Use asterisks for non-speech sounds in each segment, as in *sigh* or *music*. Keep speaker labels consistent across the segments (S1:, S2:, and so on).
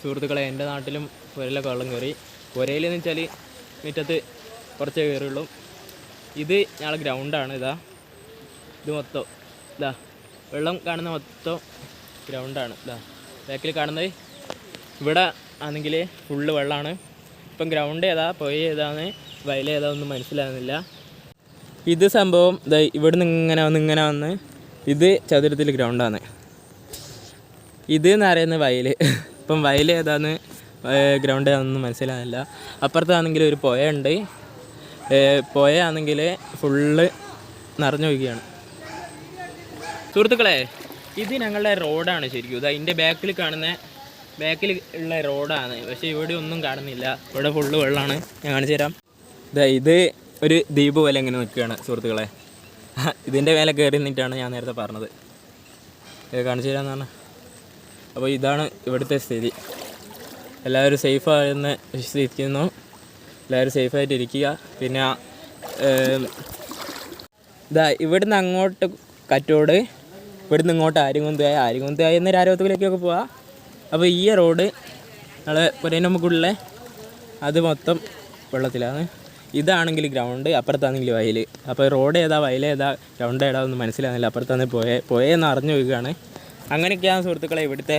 S1: സുഹൃത്തുക്കളെ എന്റെ നാട്ടിലും പുരയിലൊക്കെ വെള്ളം കയറി. പുരയിലെന്ന് വെച്ചാൽ മുറ്റത്ത് കുറച്ചേ കയറുള്ളൂ ഇത് ഞങ്ങളെ ഗ്രൗണ്ടാണ് ഇതാ. ഇത് മൊത്തം ഇതാ. വെള്ളം കാണുന്ന മൊത്തം ഗ്രൗണ്ടാണ് ഇതാ. ബാക്കിൽ കാണുന്നത് ഇവിടെ ആണെങ്കിൽ ഫുള്ള് വെള്ളമാണ് ഇപ്പം ഗ്രൗണ്ട് ഏതാ പുഴ ഏതാന്ന് വയൽ ഏതാ ഒന്നും മനസ്സിലാകുന്നില്ല. ഇത് സംഭവം ഇതാ നിന്ന് ഇങ്ങനെ വന്ന് ഇങ്ങനെ വന്ന് ഇത് ചതുരത്തിൽ ഗ്രൗണ്ടാണ് ഇത് എന്ന് പറയുന്നത് വയൽ ഇപ്പം വയൽ ഏതാന്ന് ഗ്രൗണ്ട് ഏതാണെന്ന് മനസ്സിലാകുന്നില്ല അപ്പുറത്താണെങ്കിൽ ഒരു പുഴ ഉണ്ട് പുഴ ആണെങ്കിൽ ഫുള്ള് നിറഞ്ഞൊഴുകയാണ് സുഹൃത്തുക്കളെ ഇത് ഞങ്ങളുടെ റോഡാണ് ശരിക്കും. ഇതാ അതിന്റെ ബാക്കിൽ കാണുന്ന ബാക്കിൽ ഉള്ള റോഡാണ്. പക്ഷേ ഇവിടെ ഒന്നും കാണുന്നില്ല. ഇവിടെ ഫുള്ള് വെള്ളമാണ്. ഞാൻ കാണിച്ചു തരാം. ഇതാ ഇത് ഒരു ദ്വീപ് പോലെ ഇങ്ങനെ നിൽക്കുകയാണ് സുഹൃത്തുക്കളെ. *laughs* ഇതിന്റെ മേലെ കയറി നിന്നിട്ടാണ് ഞാൻ നേരത്തെ പറഞ്ഞത്. കാണിച്ചു തരാമെന്ന് പറഞ്ഞാൽ അപ്പോൾ ഇതാണ് ഇവിടുത്തെ സ്ഥിതി. എല്ലാവരും സേഫായെന്ന് വിശ്വസിക്കുന്നു. എല്ലാവരും സേഫായിട്ട് ഇരിക്കുക. പിന്നെ ഇതാ ഇവിടുന്ന് അങ്ങോട്ട് കറ്റോട് ഇവിടുന്ന് ഇങ്ങോട്ട് ആര്യങ്കുന്തായ ആര്യങ്കുന്തായ എന്ന രാരവത്തിലേക്കൊക്കെ പോവാം. അപ്പോൾ ഈ റോഡ് നമ്മളെ പുരേന്റെ നമുക്കുള്ള അത് മൊത്തം വെള്ളത്തിലാണ്. ഇതാണെങ്കിൽ ഗ്രൗണ്ട് അപ്പുറത്താണെങ്കിൽ വയൽ അപ്പോൾ റോഡ് ഏതാ വയൽ ഏതാ ഗ്രൗണ്ട് ഏതാ ഒന്നും മനസ്സിലാകുന്നില്ല അപ്പുറത്താണെങ്കിൽ പോയേ പോയെന്ന് അറിഞ്ഞു വരികയാണ് അങ്ങനെയൊക്കെയാണ് സുഹൃത്തുക്കളെ ഇവിടുത്തെ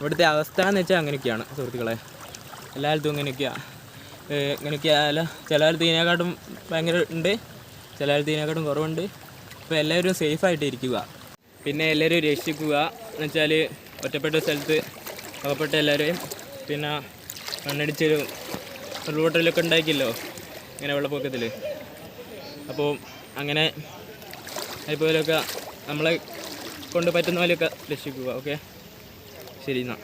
S1: ഇവിടുത്തെ അവസ്ഥ എന്ന് വെച്ചാൽ അങ്ങനെയൊക്കെയാണ് സുഹൃത്തുക്കളെ. എല്ലായിടത്തും ഇങ്ങനെയൊക്കെയാണ് ഇങ്ങനെയൊക്കെയല്ല ചില കാലത്ത് ഇതിനെക്കാട്ടും ഭയങ്കര ഉണ്ട് ചില കാലത്ത് ഇതിനെക്കാട്ടും കുറവുണ്ട്. അപ്പോൾ എല്ലാവരും സേഫായിട്ട് ഇരിക്കുക. പിന്നെ എല്ലാവരും രക്ഷിക്കുക എന്ന് വെച്ചാൽ ഒറ്റപ്പെട്ട സ്ഥലത്ത് അകപ്പെട്ട എല്ലാവരെയും പിന്നെ മണ്ണടിച്ചൊരു ഉരുൾപൊട്ടലൊക്കെ ഉണ്ടാക്കിയല്ലോ ഇങ്ങനെ വെള്ളപ്പൊക്കത്തിൽ അപ്പോൾ അങ്ങനെ അതുപോലെയൊക്കെ നമ്മളെ കൊണ്ട് പറ്റുന്ന പോലെയൊക്കെ രക്ഷിക്കുക ഓക്കെ ശരി എന്നാൽ